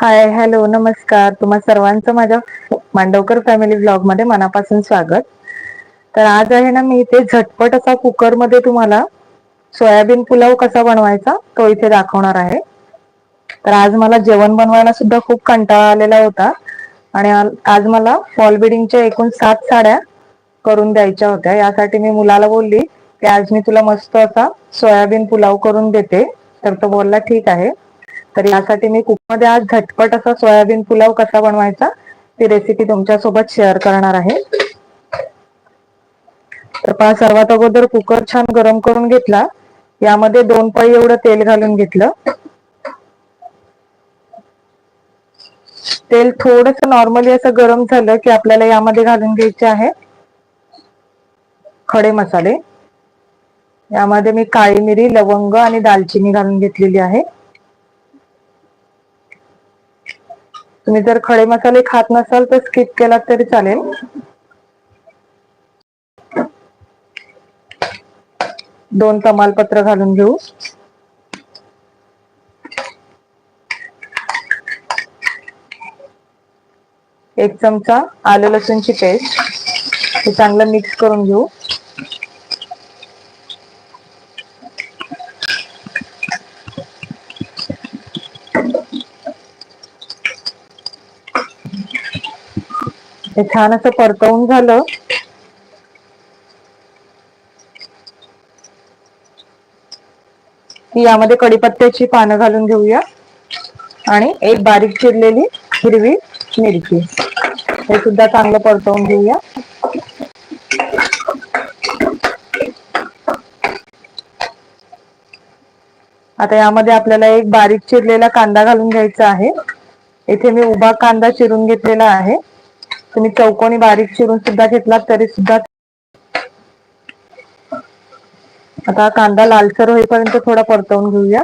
Hi hello नमस्कार. तुम्हा सर्वांचं माझ्या मांडवकर फॅमिली ब्लॉगमध्ये मनापासून स्वागत. तर आज आहे ना मी इथे झटपट असा कुकरमध्ये तुम्हाला सोयाबीन पुलाव कसा बनवायचा तो इथे दाखवणार आहे. तर आज मला जेवण बनवायला सुद्धा खूप कंटाळा आलेला होता. आणि आज मला फॉल बिडिंगच्या एकूण सात साड्या करून द्यायच्या होत्या. यासाठी मी मुलाला बोलली की आज मी तुला मस्त असा सोयाबीन पुलाव करून देते. तर तो बोलला ठीक आहे. तर यासाठी मी कुकमध्ये आज झटपट असा सोयाबीन पुलाव कसा बनवायचा ती रेसिपी तुमच्यासोबत शेअर करणार आहे. तर पहा सर्वात अगोदर कुकर छान गरम करून घेतला. यामध्ये दोन पळी एवढं तेल घालून घेतलं. तेल थोडस नॉर्मली असं गरम झालं की आपल्याला यामध्ये घालून घ्यायचे आहे खडे मसाले. यामध्ये मी काळी मिरी लवंग आणि दालचिनी घालून घेतलेली आहे. तुम्ही जर खडे मसाले खात नसाल तर स्किप केला तरी चालेल. दोन तमालपत्र घालून घेऊ. एक चमचा आलं लसूणची पेस्ट हे चांगलं मिक्स करून घेऊ. हे छान असं परतवून झालं. की यामध्ये कडीपत्त्याची पानं घालून घेऊया. आणि एक बारीक चिरलेली हिरवी मिरची. हे सुद्धा चांगलं परतवून घेऊया. आता यामध्ये आपल्याला एक बारीक चिरलेला कांदा घालून घ्यायचा आहे. इथे मी उभा कांदा चिरून घेतलेला आहे. तुम्ही चौकोनी बारीक चिरून सुद्धा घेतलात तरी सुद्धा आता कांदा लालसर होईपर्यंत थोडा परतवून घेऊया.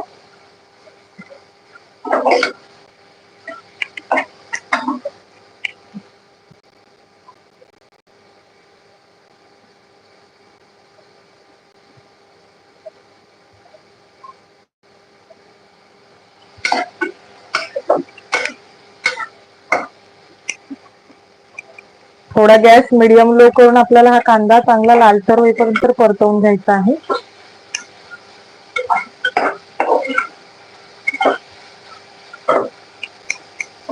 थोडा गॅस मिडियम लो करून आपल्याला हा कांदा चांगला लालसर होईपर्यंत परतवून घ्यायचा आहे.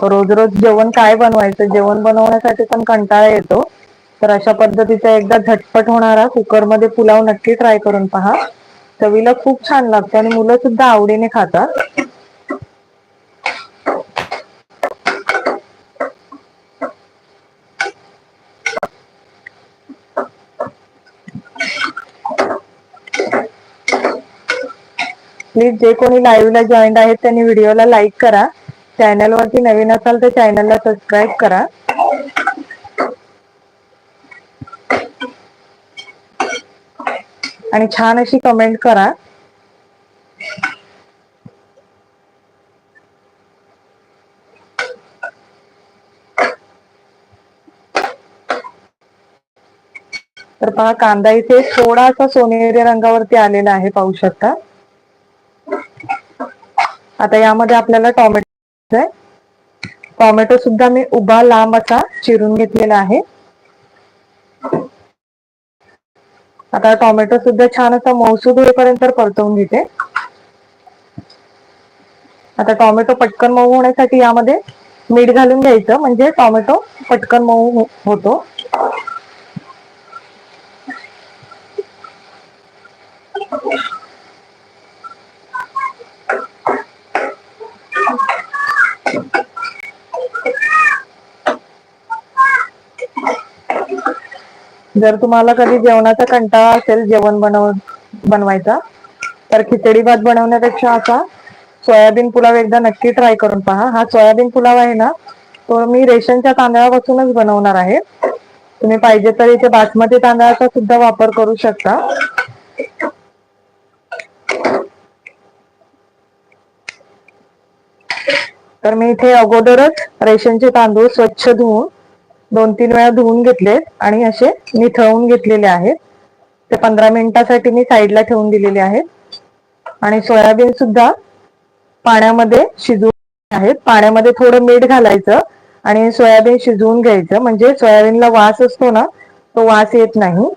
रोज रोज जेवण काय बनवायचं? जेवण बनवण्यासाठी पण कंटाळा येतो. तर अशा पद्धतीचा एकदा झटपट होणारा कुकरमध्ये पुलाव नक्की ट्राय करून पहा. चवीला खूप छान लागते आणि मुलं सुद्धा आवडीने खातात. प्लीज जे कोणी लाईव्हला जॉईन आहेत त्यांनी व्हिडिओला लाईक करा. चॅनलवरती नवीन असाल तर चॅनलला सबस्क्राईब करा. आणि छान अशी कमेंट करा. तर पहा कांदा इथे थोडासा सोनेरी रंगावरती आलेला आहे पाहू शकता. आता यामध्ये आपल्याला टॉमॅटो टोमॅटो सुद्धा मी उभा लांब असा चिरून घेतलेला आहे. आता टोमॅटो सुद्धा छान असा मौसूद होईपर्यंत परतवून घेते. आता टोमॅटो पटकन मऊ होण्यासाठी यामध्ये मीठ घालून घ्यायचं. म्हणजे टोमॅटो पटकन मऊ हो-, होतो. जर तुम्हाला कधी जेवणाचा कंटाळा असेल जेवण बनव बनवायचा तर खिचडी भात बनवण्यापेक्षा असा सोयाबीन पुलाव एकदा नक्की ट्राय करून पहा. हा सोयाबीन पुलाव आहे ना तो मी रेशनच्या तांदळापासूनच बनवणार आहे. तुम्ही पाहिजे तर इथे बासमती तांदळाचा सुद्धा वापर करू शकता. तर मी इथे अगोदरच रेशनचे तांदूळ स्वच्छ धुवून दोन तीन वेळा धुवून घेतलेत आणि असे निथळून घेतलेले आहेत. ते पंधरा मिनिटासाठी मी साईडला ठेवून दिलेले आहेत. आणि सोयाबीन सुद्धा पाण्यामध्ये शिजवून आहेत. पाण्यामध्ये थोडं मीठ घालायचं आणि सोयाबीन शिजवून घ्यायचं. म्हणजे सोयाबीनला वास असतो ना तो वास येत नाही.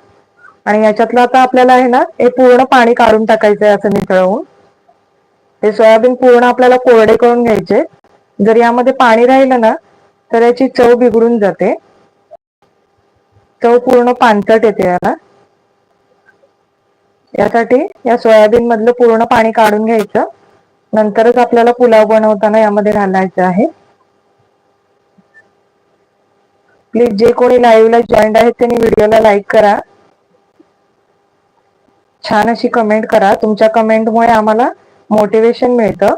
आणि याच्यातलं आता आपल्याला आहे ना हे पूर्ण पाणी काढून टाकायचंय असं नितळवून हे सोयाबीन पूर्ण आपल्याला कोरडे करून घ्यायचे. जर यामध्ये पाणी राहिलं ना तर याची चव बिघडून जाते. चव पूर्ण पानचट येते याला. यासाठी या सोयाबीन मधलं पूर्ण पाणी काढून घ्यायचं. नंतरच आपल्याला पुलाव बनवताना यामध्ये घालायचं आहे. प्लीज जे कोणी लाईव्हला जॉईंट आहेत त्यांनी व्हिडिओला लाईक करा. छान अशी कमेंट करा. तुमच्या कमेंटमुळे आम्हाला मोटिवेशन मिळतं.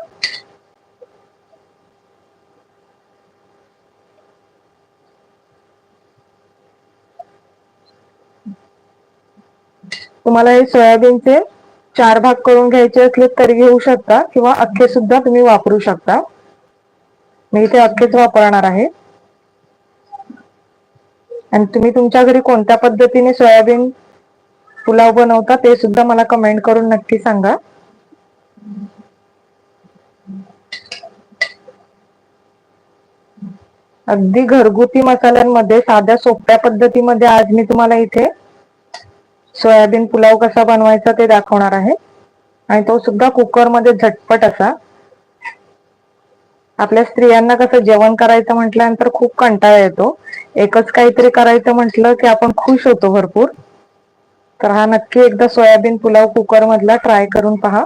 तुम्हाला हे सोयाबीनचे चार भाग करून घ्यायचे असले तरी घेऊ शकता किंवा अख्खे सुद्धा तुम्ही वापरू शकता. मी इथे अख्खेच वापरणार आहे. आणि तुम्ही तुमच्या घरी कोणत्या पद्धतीने सोयाबीन पुलाव बनवता ते सुद्धा मला कमेंट करून नक्की सांगा. अगदी घरगुती मसाल्यांमध्ये साध्या सोप्या पद्धतीमध्ये आज मी तुम्हाला इथे सोयाबीन पुलाव कसा बनवायचा ते दाखवणार आहे. आणि तो सुद्धा कुकरमध्ये झटपट असा. आपल्या स्त्रियांना कसं जेवण करायचं म्हटल्यानंतर खूप कंटाळा येतो. एकच काहीतरी करायचं म्हटलं की आपण खुश होतो भरपूर. तर हा नक्की एकदा सोयाबीन पुलाव कुकर मधला ट्राय करून पहा.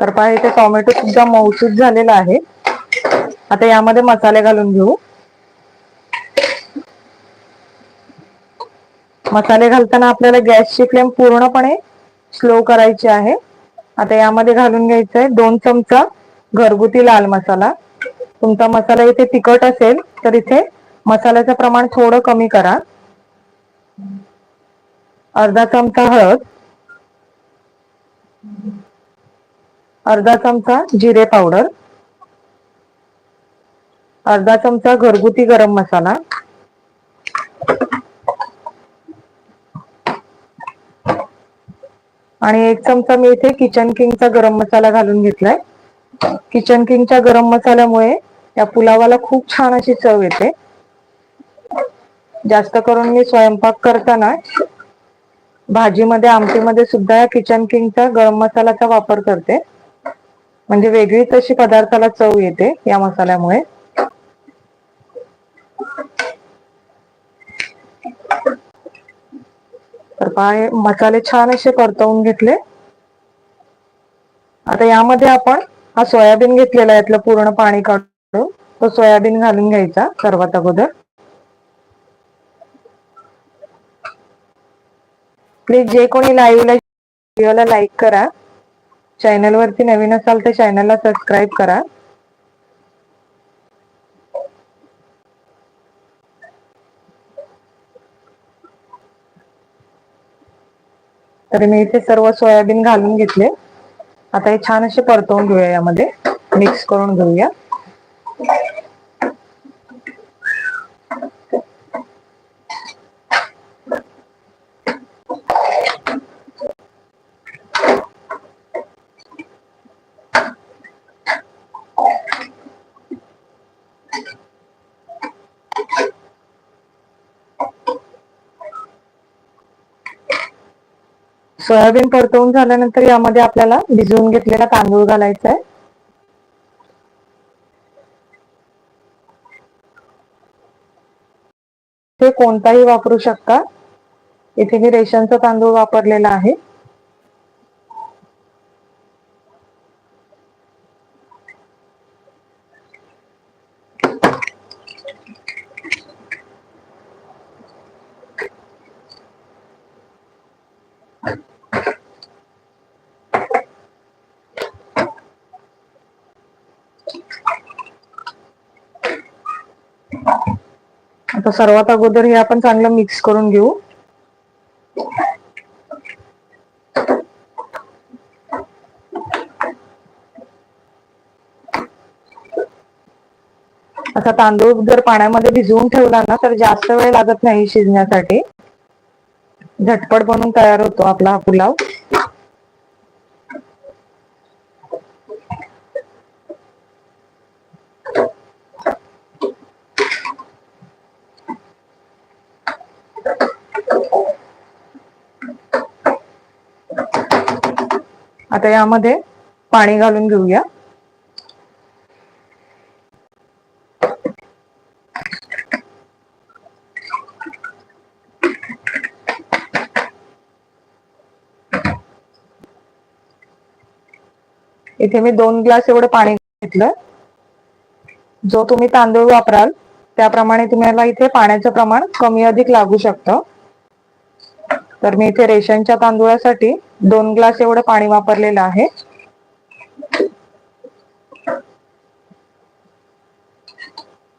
तर पहा इथे टोमॅटो सुद्धा मौसूद झालेला आहे. आता यामध्ये मसाले घालून घेऊ. मसाले घालताना आपल्याला गॅसची फ्लेम पूर्णपणे स्लो करायची आहे. आता यामध्ये घालून घ्यायचं आहे दोन चमचा घरगुती लाल मसाला. तुमचा मसाला इथे तिखट असेल तर इथे मसाल्याचं प्रमाण थोडं कमी करा. अर्धा चमचा हळद. अर्धा चमचा जिरे पावडर अर्धा चमचा घरगुती गरम मसाला आणि एक चमचा मी इथे किचन किंगचा गरम मसाला घालून घेतलाय. किचन किंगच्या गरम मसाल्यामुळे या पुलावाला खूप छान अशी चव येते. जास्त करून मी स्वयंपाक करताना भाजीमध्ये आमटीमध्ये सुद्धा या किचन किंगचा गरम मसाल्याचा वापर करते. म्हणजे वेगळीच अशी पदार्थाला चव येते या मसाल्यामुळे. तर पाय मसाले छान असे परतवून घेतले. आता यामध्ये आपण हा सोयाबीन घेतलेला यातलं पूर्ण पाणी काढून. तो सोयाबीन घालून घ्यायचा सर्वात अगोदर. प्लीज जे कोणी लाईव्हला व्हिडिओला लाईक करा. चॅनल वरती नवीन असाल तर चॅनलला सबस्क्राईब करा. तर मी इथे सर्व सोयाबीन घालून घेतले. आता हे छान असे परतवून घेऊया यामध्ये. मिक्स करून घेऊया. सोयाबीन परतवून झाल्यानंतर यामध्ये आपल्याला भिजवून घेतलेला तांदूळ घालायचा आहे. ते कोणताही वापरू शकता. इथे मी रेशनचा तांदूळ वापरलेला आहे. आता सर्वात अगोदर हे आपण चांगलं मिक्स करून घेऊ. असा तांदूळ जर पाण्यामध्ये भिजवून ठेवला ना तर जास्त वेळ लागत नाही शिजण्यासाठी. झटपट बनून तयार होतो आपला हा पुलाव. आता यामध्ये पाणी घालून घेऊया. इथे मी दोन ग्लास एवढं पाणी घेतलं. जो तुम्ही तांदूळ वापराल त्याप्रमाणे तुम्हाला इथे पाण्याचं प्रमाण कमी अधिक लागू शकतं. तर मी इथे रेशनच्या तांदूळासाठी दोन ग्लास एवढं पाणी वापरलेलं आहे.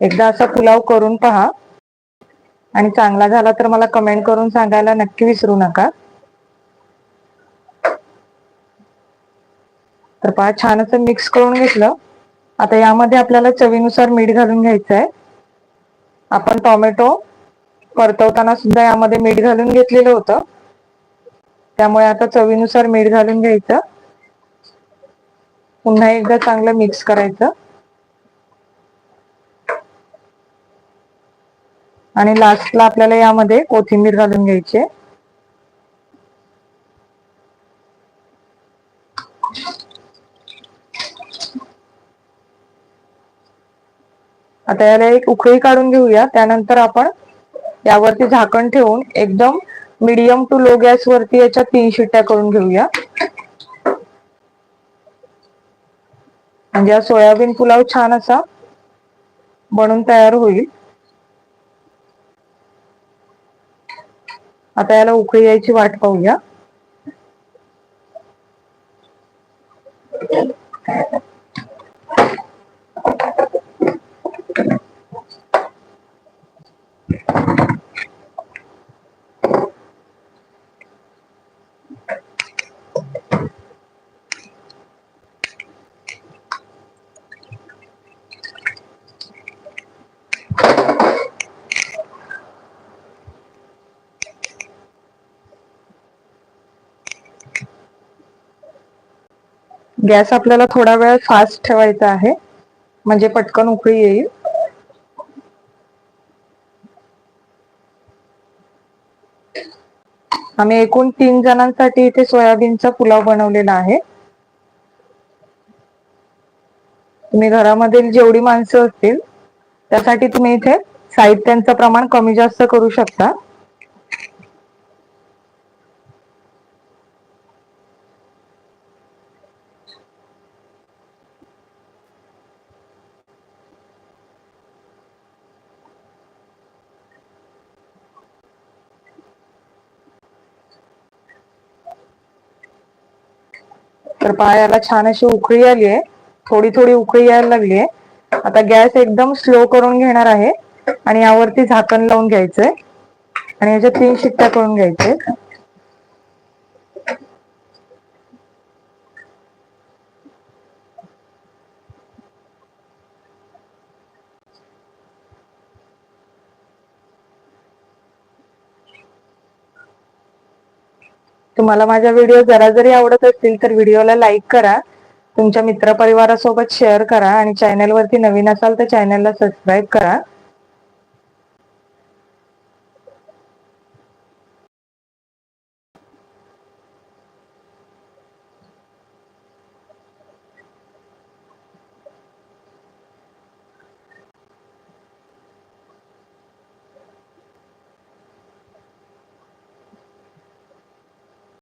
एकदा असा पुलाव करून पहा. आणि चांगला झाला तर मला कमेंट करून सांगायला नक्की विसरू नका. तर पहा छान असं मिक्स करून घेतलं. आता यामध्ये आपल्याला चवीनुसार मीठ घालून घ्यायचं आहे आपण टोमॅटो परतवताना सुद्धा यामध्ये मीठ घालून घेतलेलं होतं. त्यामुळे आता चवीनुसार मीठ घालून घ्यायचं. पुन्हा एकदा चांगलं मिक्स करायचं. आणि लास्टला आपल्याला यामध्ये कोथिंबीर घालून घ्यायची. आता याला एक उकळी काढून घेऊया. त्यानंतर आपण यावरती झाकण ठेवून एकदम मीडियम टू लो गॅस वरती याच्या तीन शिट्ट्या करून घेऊया. म्हणजे हा सोयाबीन पुलाव छान असा बनून तयार होईल. आता याला उकळी यायची वाट पाहूया. गॅस आपल्याला थोडा वेळ फास्ट ठेवायचा आहे. म्हणजे पटकन उकळी येईल. आम्ही एकूण तीन जणांसाठी इथे सोयाबीनचा पुलाव बनवलेला आहे. तुम्ही घरामधील जेवढी माणसं असतील त्यासाठी तुम्ही इथे साहित्यांचं प्रमाण कमी जास्त करू शकता तर पायाला छान अशी उकळी आली आहे. थोडी थोडी उकळी यायला लागली आहे. आता गॅस एकदम स्लो करून घेणार आहे. आणि यावरती झाकण लावून घ्यायचंय. आणि याच्या तीन शिट्ट्या करून घ्यायचे तुम्हाला माझ्या व्हिडिओ जरा जरी आवडत असतील तर व्हिडिओला लाईक करा. तुमच्या मित्रपरिवारासोबत शेअर करा आणि चॅनलवरती नवीन असाल तर चॅनलला सबस्क्राईब करा.